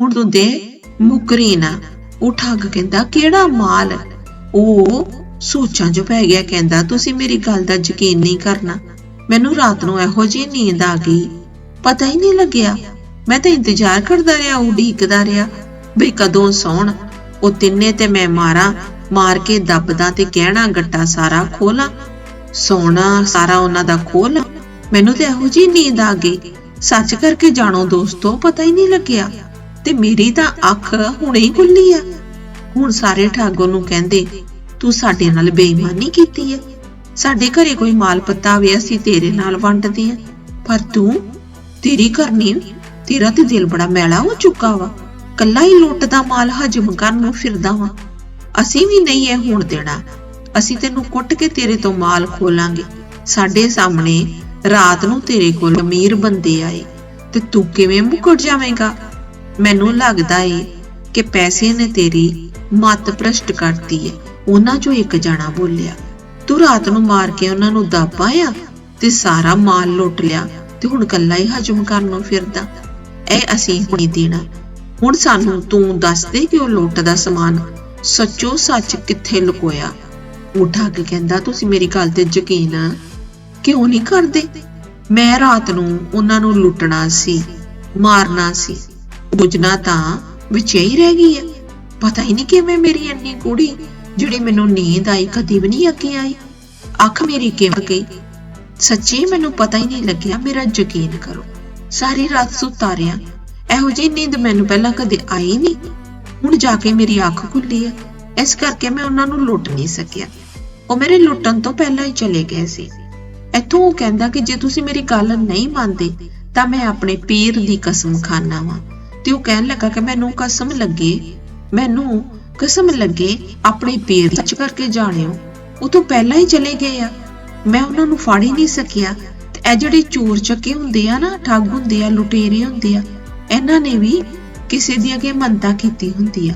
ਹੁਣ ਤੂੰ ਦੇ ਮੁਕਰੀ ਨਾ। ਉਹ ਠੱਗ ਕਹਿੰਦਾ, ਕਿਹੜਾ ਮਾਲ? ਉਹ ਸੋਚਾਂ 'ਚ ਪੈ ਗਿਆ, ਕਹਿੰਦਾ, ਤੁਸੀਂ ਮੇਰੀ ਗੱਲ ਦਾ ਯਕੀਨ ਨਹੀਂ ਕਰਨਾ। ਮੈਨੂੰ ਰਾਤ ਨੂੰ ਇਹੋ ਜਿਹੀ ਨੀਂਦ ਆ ਗਈ। ਪਤਾ ਹੀ ਨਹੀਂ ਲੱਗਿਆ। ਮੈਂ ਤਾਂ ਇੰਤਜ਼ਾਰ ਕਰਦਾ ਰਿਹਾ ਉਡੀਕਦਾ ਰਿਹਾ। ਬਈ ਕਦੋਂ ਸੌਣ? ਉਹ ਤਿੰਨੇ ਤੇ ਮੈਂ ਮਾਰਾਂ, ਮਾਰ ਕੇ ਦੱਬਦਾ ਤੇ ਗਹਿਣਾ ਗੱਟਾ ਸਾਰਾ ਖੋਲਾਂ। ਸੋਨਾ ਸਾਰਾ ਉਹਨਾਂ ਦਾ ਖੋਲ। ਮੈਨੂੰ ਤੇ ਇਹੋ ਜਿਹੀ ਨੀਂਦ ਆ ਗਈ। ਸੱਚ ਕਰਕੇ ਜਾਣੋ ਦੋਸਤੋ, ਪਤਾ ਹੀ ਨਹੀਂ ਲੱਗਿਆ। ਤੇ ਮੇਰੀ ਤਾਂ ਅੱਖ ਹੁਣੇ ਹੀ ਖੁੱਲੀ ਆ। ਹੁਣ ਸਾਰੇ ਠਾਗੋ ਨੂੰ ਕਹਿੰਦੇ, ਤੂੰ ਸਾਡੇ ਨਾਲ ਬੇਈਮਾਨੀ ਕੀਤੀ ਹੈ ਸਾਡੇ ਘਰੇ ਕੋਈ ਮਾਲ ਪੱਤਾ ਆਵੇ, ਅਸੀਂ ਤੇਰੇ ਨਾਲ ਵੰਡਦੇ ਆ। ਪਰ ਤੂੰ, ਤੇਰੀ ਕਰਨੀ, ਤੇਰਾ ਤੇ ਦਿਲ ਬੜਾ ਮੈਲਾ ਹੋ ਚੁੱਕਾ ਵਾ। ਕੱਲਾ ਹੀ ਲੁੱਟਦਾ ਮਾਲ, ਹਜਮ ਕਰਨ ਨੂੰ ਫਿਰਦਾ ਵਾ। ਅਸੀਂ ਵੀ ਨਹੀਂ ਇਹ ਹੁਣ ਦੇਣਾ। ਅਸੀਂ ਤੈਨੂੰ ਕੁੱਟ ਕੇ ਤੇਰੇ ਤੋਂ ਮਾਲ ਖੋਲਾਂਗੇ। ਸਾਡੇ ਸਾਹਮਣੇ ਰਾਤ ਨੂੰ ਤੇਰੇ ਕੋਲ ਅਮੀਰ ਬੰਦੇ ਆਏ। ਤੇ ਤੂੰ ਕਿਵੇਂ ਮੁਕਰ ਜਾਵੇਂਗਾ? ਮੈਨੂੰ ਲੱਗਦਾ ਏ ਕਿ ਪੈਸੇ ਨੇ ਤੇਰੀ ਮੱਤ ਭ੍ਰਸ਼ਟ ਕਰਤੀ ਏ। ਉਹਨਾਂ ਚੋਂ ਇੱਕ ਜਣਾ ਬੋਲਿਆ, ਤੂੰ ਰਾਤ ਨੂੰ ਮਾਰ ਕੇ ਉਹਨਾਂ ਨੂੰ ਦੱਬ ਆਇਆ ਤੇ ਸਾਰਾ ਮਾਲ ਲੁੱਟ ਲਿਆ ਤੇ ਹੁਣ ਕੱਲਾ ਹੀ ਹਜਮ ਕਰਨ ਨੂੰ ਫਿਰਦਾ। ਇਹ ਅਸੀਂ ਨਹੀਂ ਦੇਣਾ। ਹੁਣ ਸਾਨੂੰ ਤੂੰ ਦੱਸ ਦੇ ਕਿ ਉਹ ਲੁੱਟ ਦਾ ਸਮਾਨ ਸੱਚੋ ਸੱਚ ਕਿੱਥੇ ਲੁਕੋਇਆ। ਉਹ ਠੱਗ ਕਹਿੰਦਾ, ਤੁਸੀਂ ਮੇਰੀ ਗੱਲ ਤੇ ਯਕੀਨ ਕਿਉਂ ਨਹੀਂ ਕਰਦੇ? ਮੈਂ ਰਾਤ ਨੂੰ ਉਹਨਾਂ ਨੂੰ ਲੁੱਟਣਾ ਸੀ, ਮਾਰਨਾ ਸੀ। ਬੁਝਣਾ ਤਾਂ ਵਿੱਚ ਰਹਿ ਗਈ ਹੈ ਪਤਾ ਹੀ ਨਹੀਂ ਕਿਵੇਂ ਮੇਰੀ ਇੰਨੀ ਕੁੜੀ, ਜਿਹੜੀ ਮੈਨੂੰ ਨੀਂਦ ਆਈ, ਕਦੀ ਵੀ ਨਹੀਂ ਅੱਗੇ ਆਈ। ਅੱਖ ਮੇਰੀ ਕਿਵੇਂ ਗਈ? ਸੱਚੀ ਮੈਨੂੰ ਪਤਾ ਹੀ ਨਹੀਂ ਲੱਗਿਆ, ਮੇਰਾ ਯਕੀਨ ਕਰੋ। ਸਾਰੀ ਰਾਤ ਸੁੱਤਾ ਰਿਹਾ ਇਹੋ ਜਿਹੀ ਨੀਂਦ ਮੈਨੂੰ ਪਹਿਲਾਂ ਕਦੇ ਆਈ ਨਹੀਂ। ਹੁਣ ਜਾ ਕੇ ਮੇਰੀ ਅੱਖ ਖੁੱਲੀ ਹੈ ਇਸ ਕਰਕੇ ਮੈਂ ਉਹਨਾਂ ਨੂੰ ਲੁੱਟ ਨਹੀਂ ਸਕਿਆ। ਉਹ ਮੇਰੇ ਲੁੱਟਣ ਤੋਂ ਪਹਿਲਾਂ ਹੀ ਚਲੇ ਗਏ ਸੀ। ਇੱਥੋਂ ਉਹ ਕਹਿੰਦਾ ਕਿ ਜੇ ਤੁਸੀਂ ਮੇਰੀ ਗੱਲ ਨਹੀਂ ਮੰਨਦੇ, ਤਾਂ ਮੈਂ ਆਪਣੇ ਪੀਰ ਦੀ ਕਸਮ ਖਾਨਾ ਵਾਂ। ਤੇ ਉਹ ਕਹਿਣ ਲੱਗਾ ਕਿ ਮੈਨੂੰ ਕਸਮ ਲੱਗੇ, ਮੈਨੂੰ ਕਸਮ ਲੱਗੇ ਆਪਣੇ ਪੀਰ ਸੱਚ ਕਰਕੇ ਜਾਣਿਓ। ਉਹ ਤੋਂ ਪਹਿਲਾਂ ਹੀ ਚਲੇ ਗਏ ਆ। ਮੈਂ ਉਹਨਾਂ ਨੂੰ ਫੜ ਹੀ ਨਹੀਂ ਸਕਿਆ। ਤੇ ਇਹ ਜਿਹੜੇ ਚੋਰ ਚੱਕੇ ਹੁੰਦੇ ਆ ਨਾ, ਠੱਗ ਹੁੰਦੇ ਆ, ਲੁਟੇਰੇ ਹੁੰਦੇ ਆ, ਇਹਨਾਂ ਨੇ ਵੀ ਕਿਸੇ ਦੀ ਅੱਗੇ ਮੰਨਤਾ ਕੀਤੀ ਹੁੰਦੀ ਆ।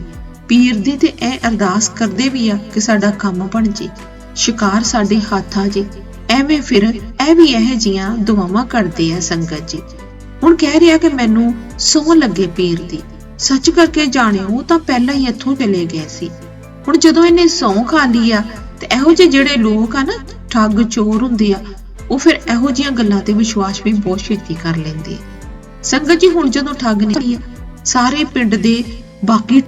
ਪੀਰ ਦੀ ਤੇ ਇਹ ਅਰਦਾਸ ਕਰਦੇ ਵੀ ਆ ਕਿ ਸਾਡਾ ਕੰਮ ਬਣ ਜੇ, ਸ਼ਿਕਾਰ ਸਾਡੇ ਹੱਥ ਆ ਜੇ। ਐਵੇਂ ਫਿਰ ਇਹ ਵੀ ਇਹ ਜੀਆਂ ਦੁਆਵਾਂ ਕਰਦੇ ਆ ਸੰਗਤ ਜੀ। ਹੁਣ ਕਹਿ ਰਿਹਾ ਕਿ ਮੈਨੂੰ ਸੌ ਲੱਗੇ ਪੀਰ ਦੀ। ਸੱਚ ਕਰਕੇ ਜਾਣਿਓ ਤਾਂ ਪਹਿਲਾਂ ਹੀ ਇੱਥੋਂ ਚਲੇ ਗਏ ਸੀ। ਹੁਣ ਜਦੋਂ ਇਹਨੇ ਸੌ ਖਾ ਲਈ ਆ, ਤੇ ਇਹੋ ਜਿਹੇ ਜਿਹੜੇ ਲੋਕ ਆ ਨਾ, ਠੱਗ ਚੋਰ ਹੁੰਦੇ ਆ, ਉਹ ਫਿਰ ਇਹੋ ਜਿਹੀਆਂ ਗੱਲਾਂ ਤੇ ਵਿਸ਼ਵਾਸ ਵੀ ਬਹੁਤ ਛੇਤੀ ਕਰ ਲੈਂਦੇ ਸੰਗਤ ਜੀ, ਹੁਣ ਜਦੋਂ ਠੱਗ ਨਿਕਲੀ ਸਾਰੇ ਪਿੰਡ ਦੇ ਬਾਕੀ